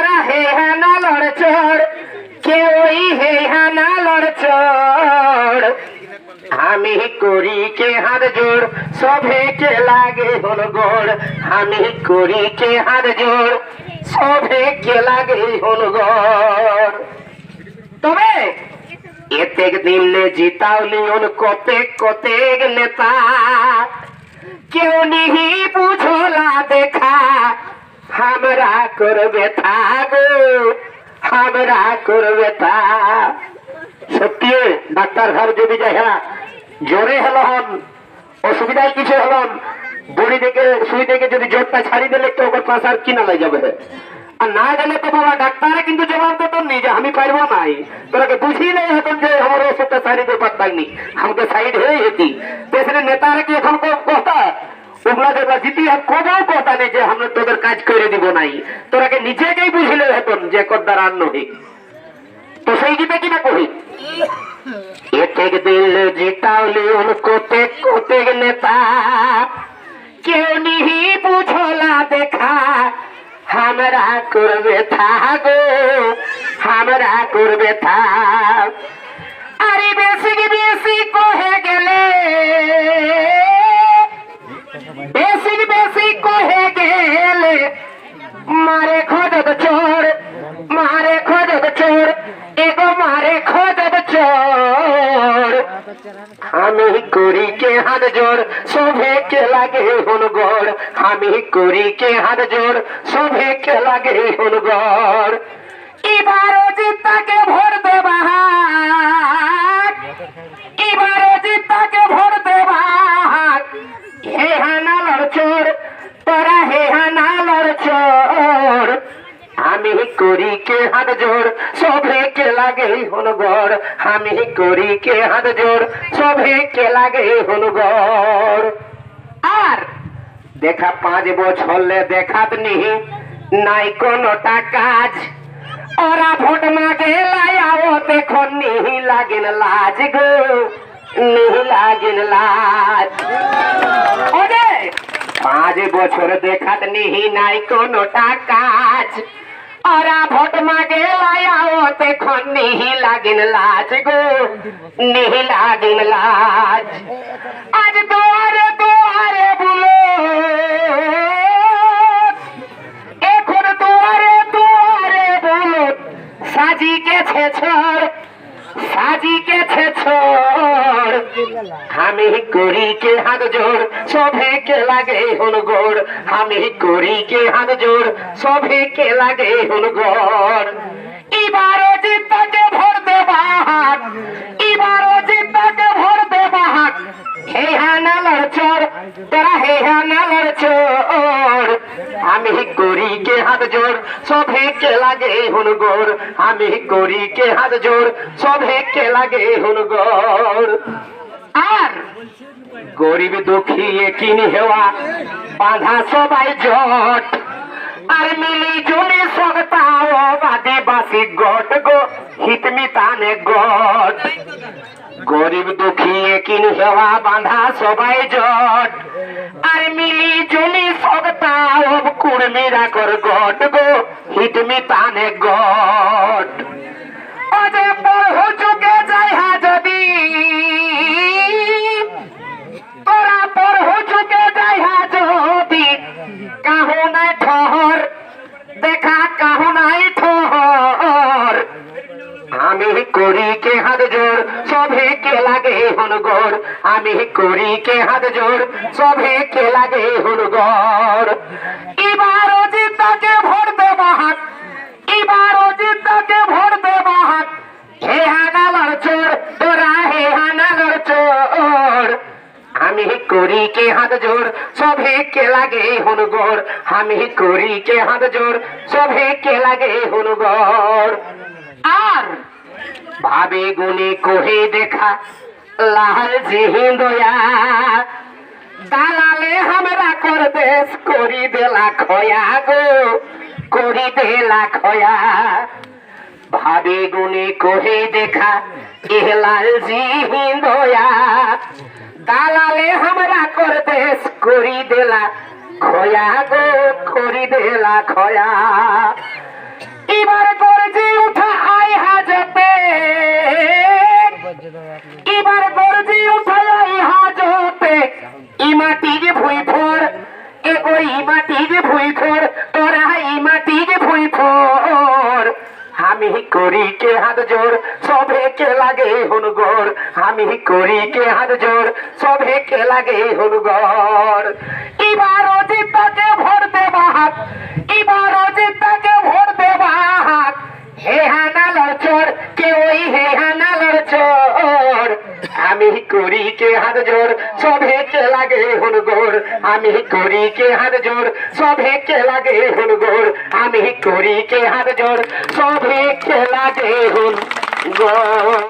তোরা হে হানা লড়চর কে ওই হে হানা লড়চর আমি করি কে হাত জোর সবে কে লাগে হল গোড়। আমি করি কে হাত জোর সবে কে লাগে হল গোড়। তবে এতেক দিলে জিতাওলি ওন কতেক কতেক নেতা। কেউ নিহি বুঝলা দেখা হামরা করবে তা গো, হামরা করবে তা। সত্যি ডাক্তার সাহেব যদি যাই হ্যাঁ জ্বরে হলো হন, অসুবিধায় কিছু হলাম বড়ি থেকে সুই থেকে যদি জ্বরটা ছাড়ি দিলে তো ওর পাশে আর কি নালাই যাবে আর না গেলে তো বাবা, ডাক্তারে কিন্তু জবাব তো তুমি যে আমি পারব নাই। তোরাকে বুঝি নাই হতন যে আমার ওষুধটা ছাড়ি দিয়ে পারতাম নি আমাকে সাইড হয়ে যেতি পেছনে নেতারা কি এখন কথা? ওগুলা যেগুলা জিতি আর কোথাও কথা নেই যে আমরা তোদের কাজ করে দিব নাই তোরাকে নিজেকেই বুঝিলে হতন যে কদ্দার আর নহি তো সেই গীতে কিনা কহি এতেক দিল জিতাওলি উন কোতে কোতে নেতা কেউ নিহি বুঝলা দেখা हमरा করবে থাগো हमरा করবে থা আরে বেশি কি বেশি কহে গেলে বেশি কহে গেলে? মারে খোঁজত চোর, মারে খোঁজত চোর, এগো মারে খোঁজত চোর। আমি করি কে হাত জোর, শোভে কে লাগে হন গড় আমি করি কে হাত জোর, শোভে কে লাগে হন গড় এবারও জিতাকে ভোট দেবা এবারও জিতাকে ভোট হাত জোর সবে কে লাগে হন গড়? আমি করি কে হাত জোর সবে কে লাগে হন গড়? আর? দেখা পাঁচ বছরলে দেখাত নিহি নাই কোনটা কাজ ওরা ভোট মাগে লায়াও দেখো নিহি লাগিন লাজ গো নিহি লাগিন লাজ। ওরে! পাঁচ বছর দেখাত নিহি নাই কোনটা কাজ ওরা ভোট মাগে লায়াও দেখো নিহি লাগিন লাজ গো। নিহি লাগিন লাজ। আজ দুয়ারে দুয়ারে বুলো আমি করি কে হাত জোর, সবে কে লাগে হন গোড় আমি করি কে হাত জোর, সবে কে লাগে হন গোড় এবারও জিতাকে ভোট দেবা এবারও জিতাকে ভোট দেবা হে হানালার চোর, তোরা হে হানালার চোর। আমি করি কে হাত জোর, সবে কে লাগে হুন গোর? আমি করি কে হাত জোর, সবে কে লাগে হুন গোর? আর গরিব দুঃখী কিনি হেওয়া, বাঁধা সবাই জট। আর মিলি জুলি সগতাও আদিবাসী গট গো হিতমি তানে গট। গরিব দুঃখী কিন হেওয়া, বাঁধা সবাই জট। আর মিলি জুলি সগতাও কুড়মিরা কর গট গো হিতমি তানে গট। অজে আমি করি কে হাত জোর? সবে কে লাগে হন গোর আমি করি কে হাত জোর? সবে কে লাগে হন গোর এবারও জিতাকে ভোট দেবা হাত। এবারও জিতাকে ভোট দেবা হাত। হে হানালার চোর, তোরা হে হানালার চোর। আমি করি কে হাত জোর? সবে কে লাগে হন গোর আমি করি কে হাত জোর? সবে কে লাগে হুনগর আর ভাবে গুনে কোহে দেখা, লাল জিহিন্দয়া দালালে হামরা করবে করি দেলা খয়া গো, করি দেলা খয়া ভাবে গুণে কোহে দেখা, এ লাল জিহিন্দয়া দালালে হামরা করবে করি দেলা খয়া গো, করি দেলা খয়া এবার যে উঠা আয় হা আমি করি কে হাত জোর সবে কে লাগে হনুগর আমি করি কে হাত জোর সবে কে লাগে হুনগর এবার কে হাত জোর, সবে কে লাগে হুনগর আমি করি কে হাত জোর, সবে কে লাগে হুনগর আমি করি কে হাত জোর, সবে কে লাগে হুনগর